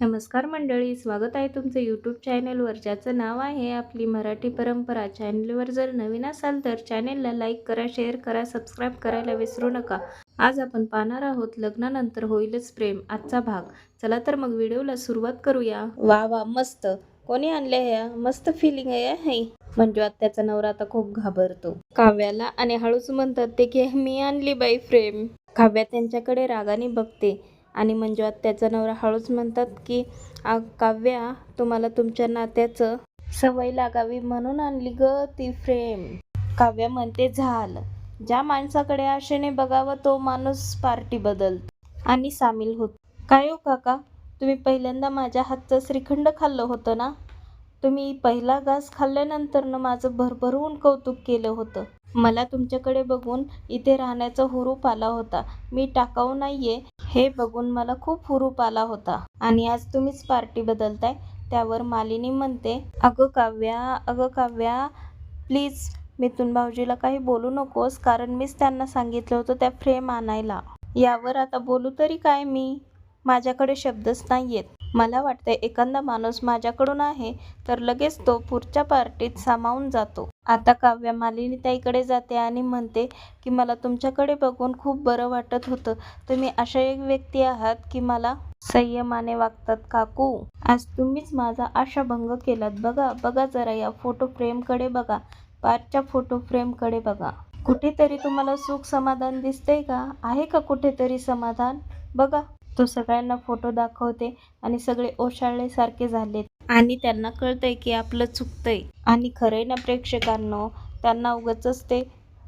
नमस्कार मंडळी स्वागत आहे तुमचं यूट्यूब चॅनलवर ज्याचं नाव आहे आपली मराठी परंपरा. चॅनलवर जर नवीन असाल तर चॅनेलला लाईक करा शेअर करा सबस्क्राईब करायला विसरू नका. आज आपण पाहणार आहोत लग्नानंतर होईलच प्रेम आजचा भाग. चला तर मग व्हिडिओला सुरुवात करूया. वा वा मस्त. कोणी आणले ह्या मस्त फिलिंग आहे हे. म्हणजे मंजू त्याचा नवरा आता खूप घाबरतो. काव्याला आणि हळूच म्हणतात ते की मी आणली बाई फ्रेम काव्या त्यांच्याकडे रागाने बघते. आणि मंजू त्याचा नवरा हळूच म्हणतात की काव्या तुम्हाला तुमच्या नात्याचं सवय लागावी म्हणून आणली ग ती फ्रेम. काव्या म्हणते झालं. ज्या माणसाकडे आशेने बघावं तो माणूस पार्टी बदलतो आणि सामील होत. काय हो काका? तुम्ही पहिल्यांदा माझ्या हातचं श्रीखंड खाल्लं होतं ना? तुम्ही पहिला घास खाल्ल्यानंतर ना माझं भरभरून कौतुक केलं होतं. मला तुमच्याकडे बघून इथे राहण्याचा हुरूप आला होता. मी टाकाऊ नाहीये हे बघून मला खूप हुरूप आला होता. आणि आज तुम्हीच पार्टी बदलताय त्यावर मालिनी म्हणते अगं काव्या अगं काव्या प्लीज मिथून भाऊजीला काही बोलू नकोस कारण मीच त्यांना सांगितलं होतं त्या फ्रेम आणायला. यावर आता बोलू तरी काय मी? माझ्याकडे शब्दच नाही आहेत मला वाटतंय एखादा माणूस माझ्याकडून आहे तर लगेच तो पुढच्या पार्टीत सामावून जातो. आता काव्या मालिनी ताईकडे जाते आणि म्हणते की मला तुमच्याकडे बघून खूप बरं वाटत होतं. तुम्ही अशा एक व्यक्ती आहात की मला संयमाने वागतात काकू. आज तुम्हीच माझा आशाभंग केलात. बघा बघा जरा या फोटो फ्रेमकडे बघा. पाचच्या फोटो फ्रेमकडे बघा. कुठेतरी तुम्हाला सुख समाधान दिसतंय का? आहे का कुठेतरी समाधान? बघा. तो सगळ्यांना फोटो दाखवते आणि सगळे ओशाळल्यासारखे झालेत. आणि त्यांना कळतंय की आपलं चुकतंय. आणि खरंय ना प्रेक्षकांनो त्यांना उगच ते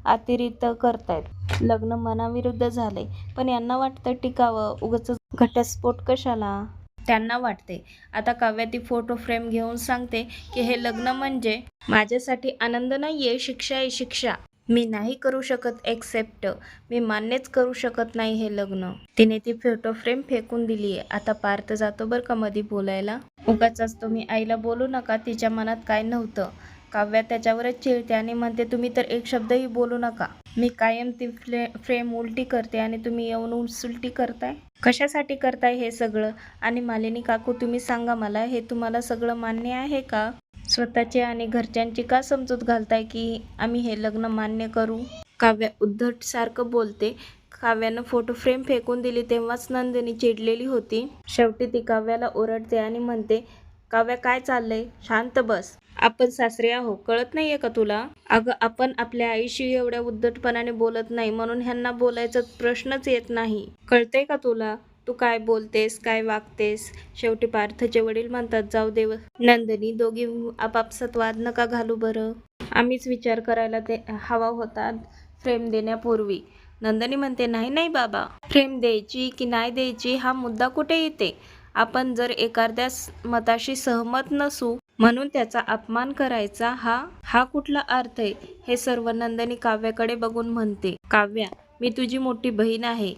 अतिरिक्त करतायत. लग्न मनाविरुद्ध झाले पण यांना वाटतं टिकावं उगच घटस्फोट कशाला? त्यांना वाटते आता काव्या ती फोटो फ्रेम घेऊन सांगते की हे लग्न म्हणजे माझ्यासाठी आनंद नाहीये शिक्षा आहे शिक्षा. मी नाही करू शकत एक्सेप्ट मी मान्यच करू शकत नाही हे लग्न. तिने ती फोटो फ्रेम फेकून दिली आहे. आता पार्थ जातो बरं का मध्ये बोलायला? उगाच तुम्ही आईला बोलू नका तिच्या मनात काय नव्हतं. काव्या त्याच्यावरच चिडते आणि म्हणते तुम्ही तर एक शब्दही बोलू नका. मी कायम ती फ्ले फ्रेम उलटी करते आणि तुम्ही येऊन उलटी करताय? कशासाठी करताय हे सगळं? आणि मालिनी काकू तुम्ही सांगा मला हे तुम्हाला सगळं मान्य आहे का? स्वतःचे आणि घरच्यांची का समजूत घालताय की आम्ही हे लग्न मान्य करू? काव्या उद्धट सारखं बोलते. काव्यानं फोटो फ्रेम फेकून दिली तेव्हाच नंदिनी चिडलेली होती. शेवटी ती काव्याला ओरडते आणि म्हणते काव्या काय चाललंय? शांत बस. आपण सासरे आहो कळत नाहीये का तुला? अगं आपण आपल्या आईशी एवढ्या उद्धटपणाने बोलत नाही म्हणून ह्यांना बोलायचा प्रश्नच येत नाही. कळतंय का तुला? तू काय बोलतेस काय वागतेस? शेवटी पार्थचे वडील म्हणतात जाऊ देव नंदिनी दोघी आपापसात वाद नका घालू बरं. आम्हीच विचार करायला ते हवा होता फ्रेम देण्यापूर्वी. नंदिनी म्हणते नाही नाही बाबा. फ्रेम द्यायची की नाही द्यायची हा मुद्दा कुठे येते? आपण जर एखाद्या मताशी सहमत नसू म्हणून त्याचा अपमान करायचा हा हा कुठला अर्थ आहे? हे सर्व नंदिनी काव्याकडे बघून म्हणते. काव्या मी तुझी मोठी बहीण आहे.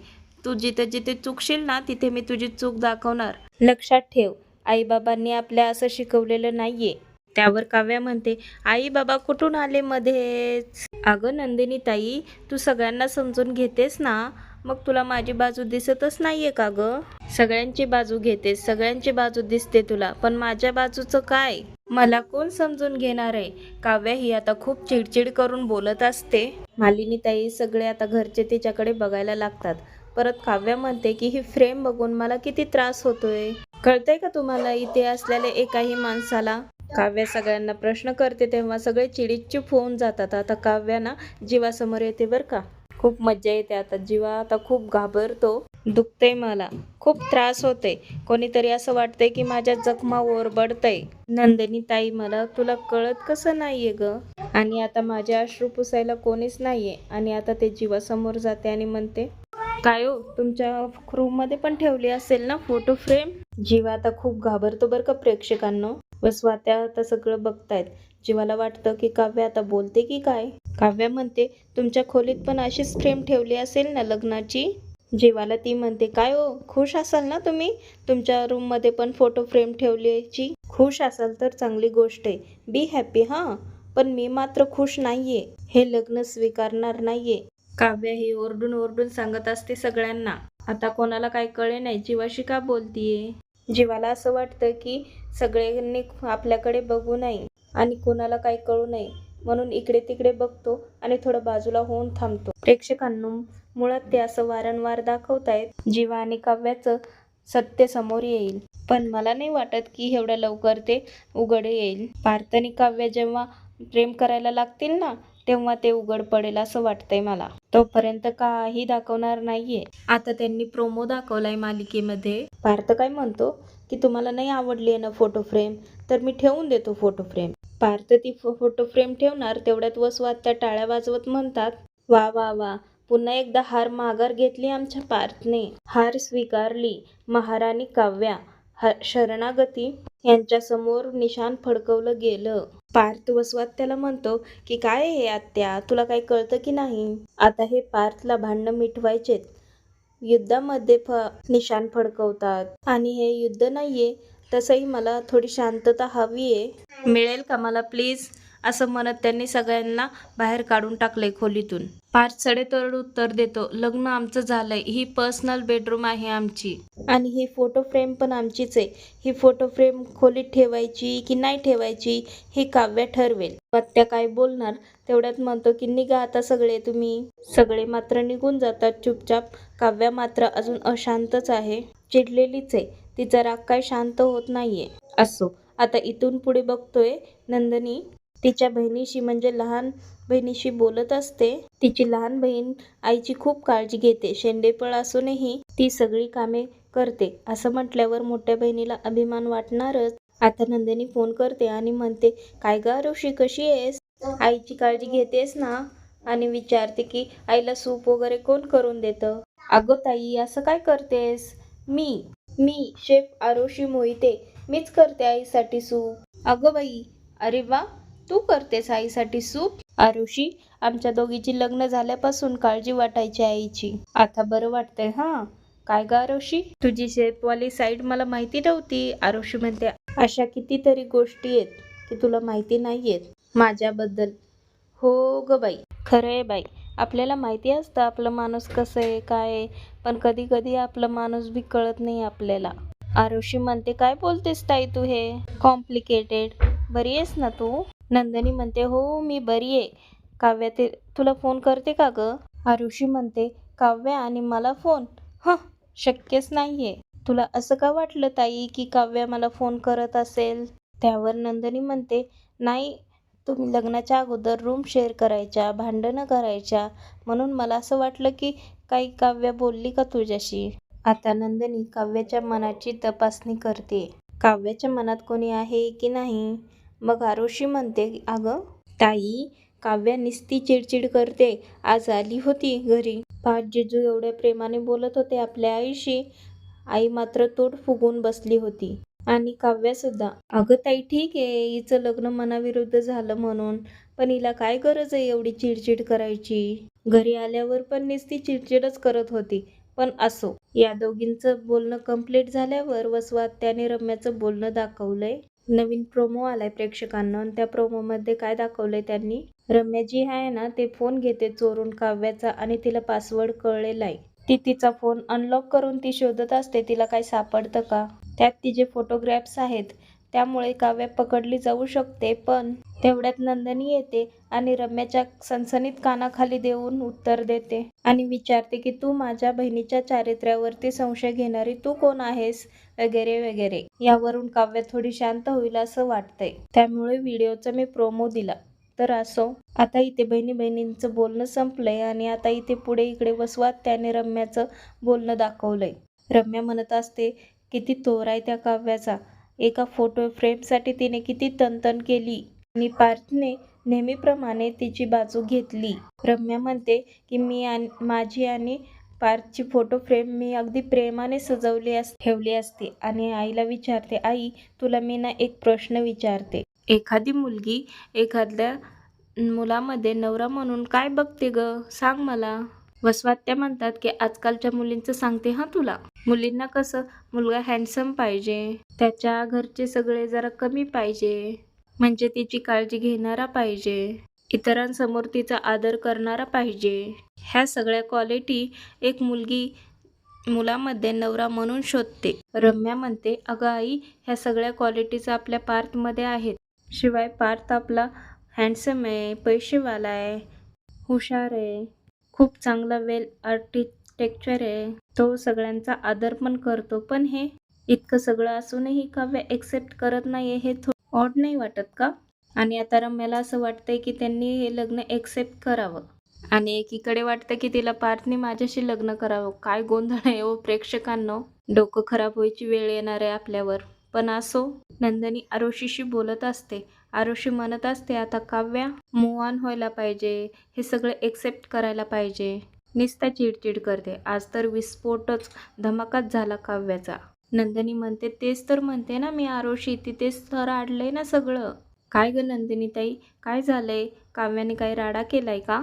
तू जिथे जिथे चुकशील ना तिथे मी तुझी चूक दाखवणार. लक्षात ठेव आईबाबांनी आपल्या असं शिकवलेलं नाहीये. त्यावर काव्या म्हणते आई बाबा कुठून आले मध्येच? अगं नंदिनी ताई तू सगळ्यांना समजून घेतेस ना? मग तुला माझी बाजू दिसतच नाहीये का ग? सगळ्यांची बाजू घेतेस सगळ्यांची बाजू दिसते तुला पण माझ्या बाजूचं काय? मला कोण समजून घेणार आहे? काव्या ही आता खूप चिडचिड करून बोलत असते. मालिनी ताई सगळे आता घरचे तिच्याकडे बघायला लागतात. परत काव्या म्हणते की ही फ्रेम बघून मला किती त्रास होतोय. कळतंय का तुम्हाला इथे असलेल्या एकाही माणसाला? काव्या सगळ्यांना प्रश्न करते तेव्हा सगळे चिडीचूप होऊन जातात. आता काव्या ना जीवासमोर येते बरं का. खूप मज्जा येते आता. जीवा आता खूप घाबरतो. दुखते मला. खूप त्रास होते कोणीतरी असं वाटतंय की माझ्या जखमा ओरबडतंय. नंदिनी ताई मला तुला कळत कसं नाहीये ग? आणि आता माझे अश्रू पुसायला कोणीच नाहीये. आणि आता ते जीवासमोर जाते आणि म्हणते काय हो तुमच्या रूममध्ये पण ठेवली असेल ना फोटो फ्रेम जीवा आता खूप घाबरतो बरं का प्रेक्षकांना. व स्वात्या आता सगळं बघतायत. जीवाला वाटतं की काव्य आता बोलते की काय? काव्या म्हणते तुमच्या खोलीत पण अशीच फ्रेम ठेवली असेल ना लग्नाची? जीवाला ती म्हणते काय हो खुश असाल ना तुम्ही? तुमच्या रूममध्ये पण फोटो फ्रेम ठेवल्याची? खुश असाल तर चांगली गोष्ट आहे. बी हॅपी हां. पण मी मात्र खुश नाहीये. हे लग्न स्वीकारणार नाहीये. काव्य ही ओरडून ओरडून सांगत असते सगळ्यांना. आता कोणाला काय कळे नाही जीवाशी का बोलतीये? जीवाला असं वाटतं की सगळ्यांनी आपल्याकडे बघू नये आणि कोणाला काही कळू नये म्हणून इकडे तिकडे बघतो आणि थोडं बाजूला होऊन थांबतो. प्रेक्षकांनो मुळात ते असं वारंवार दाखवतायत जीवा आणि काव्याचं सत्य समोर येईल. पण मला नाही वाटत की एवढ्या लवकर ते उघड येईल. पार्थ आणि काव्य जेव्हा प्रेम करायला लागतील ना तेव्हा ते उघड पडेल असं वाटतंय मला. तोपर्यंत काही दाखवणार नाहीये. आता त्यांनी प्रोमो दाखवलाय मालिकेमध्ये. पार्थ काय म्हणतो? की तुम्हाला नाही आवडली आहे ना फोटो फ्रेम तर मी ठेवून देतो फोटो फ्रेम पार्थ ती फोटो फ्रेम ठेवणार तेवढ्यात वसवात त्या टाळ्या वाजवत म्हणतात वा वा वा पुन्हा एकदा हार माघार घेतली आमच्या पार्थने. हार स्वीकारली. महाराणी काव्या ह शरणागती यांच्यासमोर निशाण निशान फडकवलं गेलं. पार्थ वसवात त्याला म्हणतो की काय हे आत्या? तुला काही कळतं की नाही? आता हे पार्थला भांडणं मिटवायचेत. युद्धामध्ये फ निशान फडकवतात. आणि हे युद्ध नाहीये. तसंही मला थोडी शांतता हवी आहे. मिळेल का मला प्लीज? असं म्हणत त्यांनी सगळ्यांना बाहेर काढून टाकले खोलीतून. पार्थ सडेतोड उत्तर देतो लग्न आमचं झालंय ही पर्सनल बेडरूम आहे आमची. आणि ही फोटो फ्रेम पण आमचीच आहे. ही फोटो फ्रेम खोलीत ठेवायची की नाही ठेवायची हे काव्य ठरवेल. पत्त्या काय बोलणार तेवढ्यात म्हणतो की निघा आता सगळे तुम्ही. सगळे मात्र निघून जातात चुपचाप. काव्या मात्र अजून अशांतच आहे. चिडलेलीच आहे. तिचा राग काय शांत होत नाहीये. असो आता इथून पुढे बघतोय नंदनी. तिच्या बहिणीशी म्हणजे लहान बहिणीशी बोलत असते. तिची लहान बहीण आईची खूप काळजी घेते. शेंडेपळ असूनही ती सगळी कामे करते. असं म्हटल्यावर मोठ्या बहिणीला अभिमान वाटणारच. आता नंदिनी फोन करते आणि म्हणते काय ग ऋषी कशी आहेस? आईची काळजी घेतेस ना? आणि विचारते की आईला सूप वगैरे कोण करून देतं? अगं ताई असं काय करतेस? मी मी शेफ आरोशी मोहिते. मीच करते आईसाठी सूप. अगं बाई अरे वा! तू करतेस आईसाठी सूप? आरुषी आमच्या दोघीची लग्न झाल्यापासून काळजी वाटायची आईची. आता बरं वाटतंय हा? काय ग आरुषी? तुझी शेपवाली साईड मला माहिती नव्हती. आरुषी म्हणते अशा कितीतरी गोष्टी आहेत की तुला माहिती नाहीयेत माझ्याबद्दल. हो ग बाई. खरं आहे बाई. आपल्याला माहिती असतं आपलं माणूस कसं आहे काय आहे पण कधी कधी आपलं माणूस बी कळत नाही आपल्याला. आरुषी म्हणते काय बोलतेस ताई तू हे? कॉम्प्लिकेटेड बरी आहेस ना तू? नंदनी म्हणते हो मी बरी आहे. काव्या ते तुला फोन करते का ग? आरुषी म्हणते काव्या आणि मला फोन. ह शक्यच नाही आहे तुला असं का वाटलं ताई की काव्या मला फोन करत असेल? त्यावर नंदनी म्हणते नाही तुम्ही लग्नाच्या अगोदर रूम शेअर करायच्या भांडणं करायच्या. म्हणून मला असं वाटलं की काही काव्या बोलली का तुझ्याशी? आता नंदनी काव्याच्या मनाची तपासणी करते. काव्याच्या मनात कोणी आहे की नाही? मग आरुषी म्हणते अगं ताई काव्या निस्ती चिडचिड करते. आज आली होती घरी. पाच जिजू एवढ्या प्रेमाने बोलत होते आपल्या आईशी. आई मात्र तोड फुगून बसली होती. आणि काव्या सुद्धा अगं ताई ठीक आहे हिचं लग्न मनाविरुद्ध झालं म्हणून. पण हिला काय गरज आहे एवढी चिडचिड करायची? घरी आल्यावर पण निस्ती चिडचिडच करत होती. पण असो या दोघींचं बोलणं कंप्लीट झाल्यावर वसवात त्याने रम्याचं बोलणं दाखवलंय. नवीन प्रोमो आलाय प्रेक्षकांना. आणि त्या प्रोमोमध्ये काय दाखवलंय त्यांनी? रम्या जी आहे ना ते फोन घेते चोरून काव्याचा आणि तिला पासवर्ड कळलेला आहे. ती तिचा फोन अनलॉक करून ती शोधत असते तिला काही सापडतं का? त्यात तिचे फोटोग्राफ्स आहेत. त्यामुळे काव्या पकडली जाऊ शकते पण तेवढ्यात नंदनी येते आणि रम्याच्या सनसनीत कानाखाली देऊन उत्तर देते. आणि विचारते की तू माझ्या बहिणीच्या चारित्र्यावरती संशय घेणारी तू कोण आहेस? वगैरे वगैरे. यावरून काव्य थोडी शांत होईल असं वाटतंय. त्यामुळे व्हिडिओचा मी प्रोमो दिला. तर असो आता इथे बहिणी बहिणींचं बोलणं संपलंय आणि आता इथे पुढे इकडे वसवात त्याने रम्याचं बोलणं दाखवलंय. रम्या म्हणत असते किती तोर आहे त्या काव्याचा. एका फोटो फ्रेमसाठी तिने किती तनतन केली. आणि पार्थने नेहमीप्रमाणे तिची बाजू घेतली. रम्या म्हणते की मी आणि माझी आणि पार्थची फोटो फ्रेम मी अगदी प्रेमाने सजवली अस ठेवली असते आणि आईला विचारते आई तुला मी ना एक प्रश्न विचारते. एखादी मुलगी एखाद्या मुलामध्ये नवरा म्हणून काय बघते ग? सांग मला. वसवात्या म्हणतात की आजकालच्या मुलींचं सांगते हां तुला. मुलींना कसं मुलगा हँडसम पाहिजे. त्याच्या घरचे सगळे जरा कमी पाहिजे. म्हणजे तिची काळजी घेणारा पाहिजे. इतरांसमोर तिचा आदर करणारा पाहिजे. ह्या सगळ्या क्वालिटी एक मुलगी मुलामध्ये नवरा म्हणून शोधते. रम्या म्हणते अगं आई ह्या सगळ्या क्वालिटीज आपल्या पार्थमध्ये आहेत. शिवाय पार्थ आपला हँडसम आहे पैसेवाला आहे. हुशार आहे. खूप चांगला वेल आर्किटेक्चर आहे. तो सगळ्यांचा आदर पण करतो पण हे इतकं सगळं असूनही काव्य एक्सेप्ट करत नाही हे थो ऑड नाही वाटत का? आणि आता रम्याला असं वाटतंय की त्यांनी हे लग्न एक्सेप्ट करावं. आणि एकीकडे वाटतं की तिला पार्थने माझ्याशी लग्न करावं. काय गोंधळ आहे हो प्रेक्षकांनो. डोकं खराब व्हायची वेळ येणार आहे आपल्यावर. पण असो नंदनी आरोशीशी बोलत असते. आरोशी म्हणत असते आता काव्या मूव व्हायला पाहिजे. हे सगळं एक्सेप्ट करायला पाहिजे. निस्ता चिडचिड करते. आज तर विस्फोटच धमाकाच झाला काव्याचा. नंदिनी म्हणते तेच तर म्हणते ना मी आरोशी तिथेच तर आडलंय ना सगळं. काय ग नंदिनी ताई काय झालंय? काव्याने काही राडा केलाय का?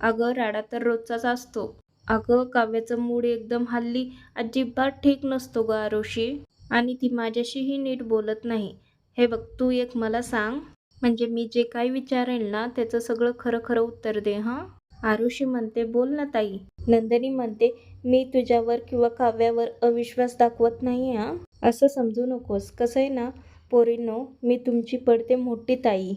अगं राडा तर रोजचाच असतो. अगं काव्याचं मूड एकदम हल्ली अजिबात ठीक नसतो ग आरोशी. आणि ती माझ्याशीही नीट बोलत नाही. हे बघ तू एक मला सांग म्हणजे मी जे काही विचारेल ना त्याचं सगळं खरं खरं उत्तर दे हां? आरुषी म्हणते बोल ना ताई. नंदिनी म्हणते मी तुझ्यावर किंवा काव्यावर अविश्वास दाखवत नाही हां. असं समजू नकोस. कसं आहे ना पोरींनो मी तुमची पडते मोठी ताई.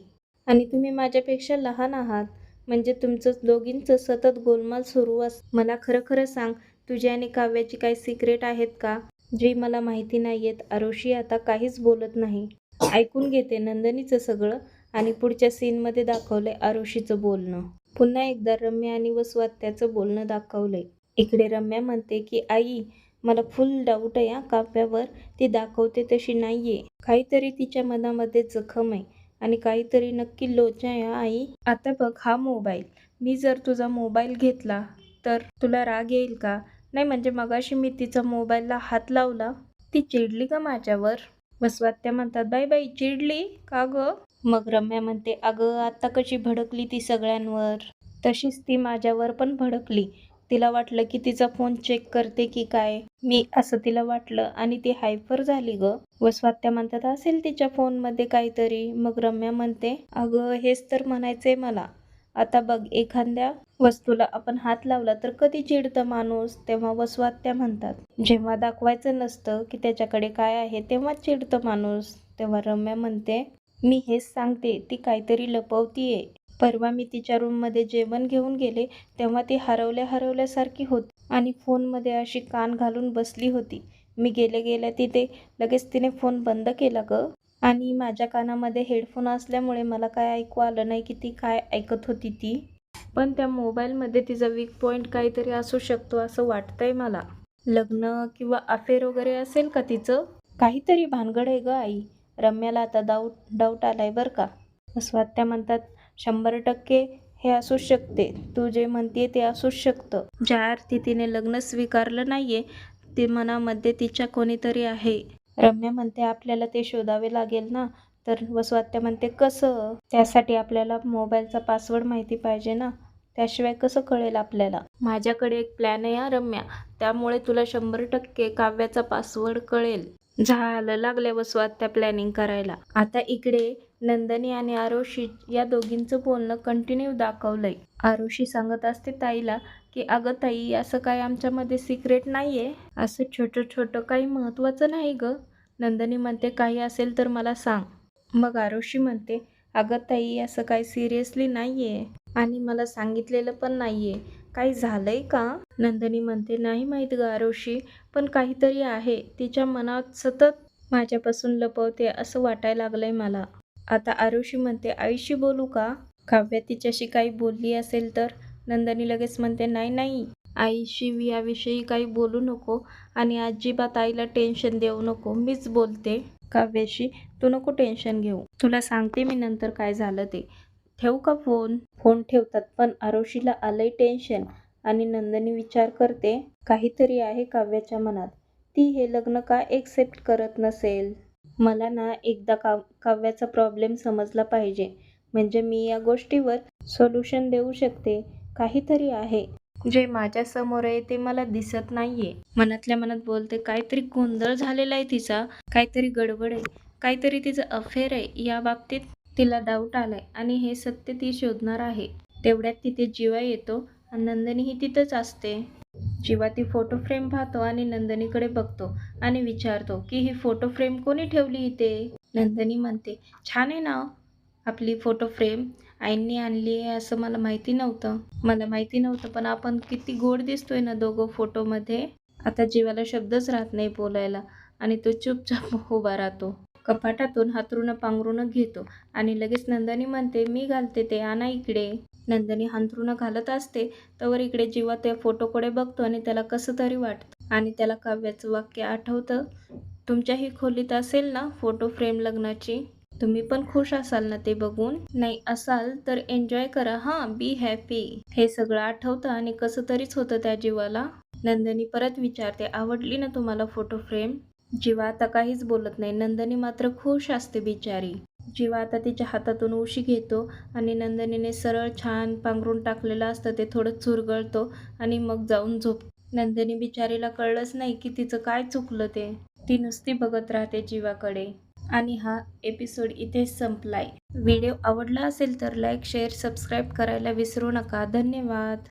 आणि तुम्ही माझ्यापेक्षा लहान आहात. म्हणजे तुमचं दोघींचं सतत गोलमाल सुरू अस मला खरं खरं सांग तुझ्या आणि काव्याची काही सिक्रेट आहेत का? जी मला माहिती नाही आहेत आरुषी आता काहीच बोलत नाही. ऐकून घेते नंदनीचं सगळं आणि पुढच्या सीनमध्ये दाखवलंय आरुषीचं बोलणं. पुन्हा एकदा रम्या आणि वसवात्याचं बोलणं दाखवलंय. इकडे रम्या म्हणते की आई मला फुल डाऊट आहे या काव्यावर. ती दाखवते तशी नाहीये. काहीतरी तिच्या मनामध्ये जखम आहे आणि काहीतरी नक्की लोचा आहे हा आई. आता बघ हा मोबाईल. मी जर तुझा मोबाईल घेतला तर तुला राग येईल का? नाही म्हणजे मगाशी मी तिचा मोबाईलला हात लावला. ती चिडली का माझ्यावर? वसवात्या म्हणतात बाई बाई चिडली? का ग? मग रम्या म्हणते अगं आता कशी भडकली ती सगळ्यांवर. तशीच ती माझ्यावर पण भडकली. तिला वाटलं की तिचा फोन चेक करते की काय. मी असं तिला वाटलं आणि ती हायपर झाली ग. वस्वात्या म्हणतात असेल तिच्या फोनमध्ये काहीतरी. मग रम्या म्हणते अगं हेच तर म्हणायचंय मला. आता बघ एखाद्या वस्तूला आपण हात लावला तर कधी चिडतं माणूस? तेव्हा वस्वात्या म्हणतात जेव्हा दाखवायचं नसतं की त्याच्याकडे काय आहे तेव्हा चिडतं माणूस. तेव्हा रम्या म्हणते मी हेच सांगते ती काहीतरी लपवतीये. परवा मी तिच्या रूममध्ये जेवण घेऊन गेले तेव्हा ती हरवल्या हरवल्यासारखी होती आणि फोनमध्ये अशी कान घालून बसली होती. मी गेले गेल्या तिथे लगेच तिने फोन बंद केला ग. आणि माझ्या कानामध्ये हेडफोन असल्यामुळे मला काय ऐकू आलं नाही की ती काय ऐकत होती ती. पण त्या मोबाईलमध्ये तिचा वीक पॉईंट काहीतरी असू शकतो असं वाटतंय मला. लग्न किंवा अफेअर वगैरे असेल का तिचं? काहीतरी भानगड आहे ग आई. रम्याला आता डाऊट डाऊट आलाय बरं का? स्वात्या म्हणतात शंभर टक्के हे असूच शकते. तू जे म्हणते ते असूच शकतं. ज्या अर्थी तिने लग्न स्वीकारलं नाहीये ते मनामध्ये तिच्या कोणीतरी आहे. रम्या म्हणते आपल्याला ते शोधावे लागेल ना? तर वसवात्या म्हणते कसं? त्यासाठी आपल्याला मोबाईलचा पासवर्ड माहिती पाहिजे ना? त्याशिवाय कसं कळेल आपल्याला? माझ्याकडे एक प्लॅन आहे या रम्या. त्यामुळे तुला शंभर टक्के काव्याचा पासवर्ड कळेल. झालं लागल्या त्या प्लॅनिंग करायला. आता इकडे नंदनी आणि आरोशी या दोघींचं बोलणं कंटिन्यू दाखवलंय. आरोशी सांगत असते ताईला की अगं ताई असं काय आमच्यामध्ये सिक्रेट नाही आहे असं छोटं छोटं काही महत्त्वाचं नाही ग. नंदनी म्हणते काही असेल तर मला सांग. मग आरोशी म्हणते अगं ताई असं काही सिरियसली नाही आहे आणि मला सांगितलेलं पण नाही आहे काही झालंय का? नंदनी म्हणते नाही माहीत गारोशी पण काहीतरी आहे. तिच्या मनात सतत माझ्यापासून लपवते असं वाटायला लागलंय मला. आता आरुषी म्हणते आईशी बोलू का? काव्या तिच्याशी काही बोलली असेल तर? नंदनी लगेच म्हणते नाही नाही. आईशी याविषयी काही बोलू नको आणि अजिबात आईला टेन्शन देऊ नको. मीच बोलते काव्याशी. तू नको टेन्शन घेऊ. तुला सांगते मी नंतर काय झालं ते. ठेवू का फोन? फोन ठेवतात पण आरोशीला आलंय टेन्शन आणि नंदनी विचार करते काहीतरी आहे काव्याच्या मनात. ती हे लग्न का एक्सेप्ट करत नसेल? मला ना एकदा काव काव्याचा प्रॉब्लेम समजला पाहिजे. म्हणजे मी या गोष्टीवर सोल्युशन देऊ शकते. काहीतरी आहे. जे माझ्यासमोर आहे ते मला दिसत नाहीये. मनातल्या मनात बोलते काहीतरी गोंधळ झालेला आहे तिचा. काहीतरी गडबड आहे. काहीतरी तिचं अफेअर आहे. या बाबतीत तिला डाऊट आलाय आणि हे सत्य ती शोधणार आहे. तेवढ्यात तिथे जीवा येतो आणि नंदनीही तिथंच असते. जीवा ती फोटो फ्रेम पाहतो आणि नंदनीकडे बघतो आणि विचारतो की ही फोटो फ्रेम कोणी ठेवली इथे? नंदनी म्हणते छान आहे ना हो, आपली फोटो फ्रेम आईंनी आणली आहे असं मला माहिती नव्हतं. मला माहिती नव्हतं पण आपण किती गोड दिसतोय ना दोघं फोटोमध्ये आता जीवाला शब्दच राहत नाही बोलायला आणि तो चुपचाप उभा राहतो. कपाटातून हातरुणं पांघरुणं घेतो आणि लगेच नंदनी म्हणते मी घालते ते आणा इकडे. नंदनी हांतरुणं घालत असते. तवर इकडे जीवा त्या फोटोकडे बघतो आणि त्याला कसं तरी वाटतं आणि त्याला काव्याचं वाक्य आठवतं तुमच्याही खोलीत असेल ना फोटो फ्रेम लग्नाची? तुम्ही पण खुश असाल ना ते बघून? नाही असाल तर एन्जॉय करा हां बी हॅपी. हे सगळं आठवतं आणि कसं तरीच होतं त्या जीवाला. नंदनी परत विचारते आवडली ना तुम्हाला फोटो फ्रेम? जीवा आता काहीच बोलत नाही. नंदनी मात्र खुश असते बिचारी. जीवा आता तिच्या हातातून उशी घेतो आणि नंदनीने सरळ छान पांघरून टाकलेलं असतं. ते थोडं चुरगळतो आणि मग जाऊन झोप. नंदनी बिचारीला कळलंच नाही की तिचं काय चुकलं ते. ती नुसती बघत राहते जीवाकडे. आणि हा एपिसोड इथेच संपलाय. व्हिडिओ आवडला असेल तर लाईक शेअर सबस्क्राईब करायला विसरू नका. धन्यवाद.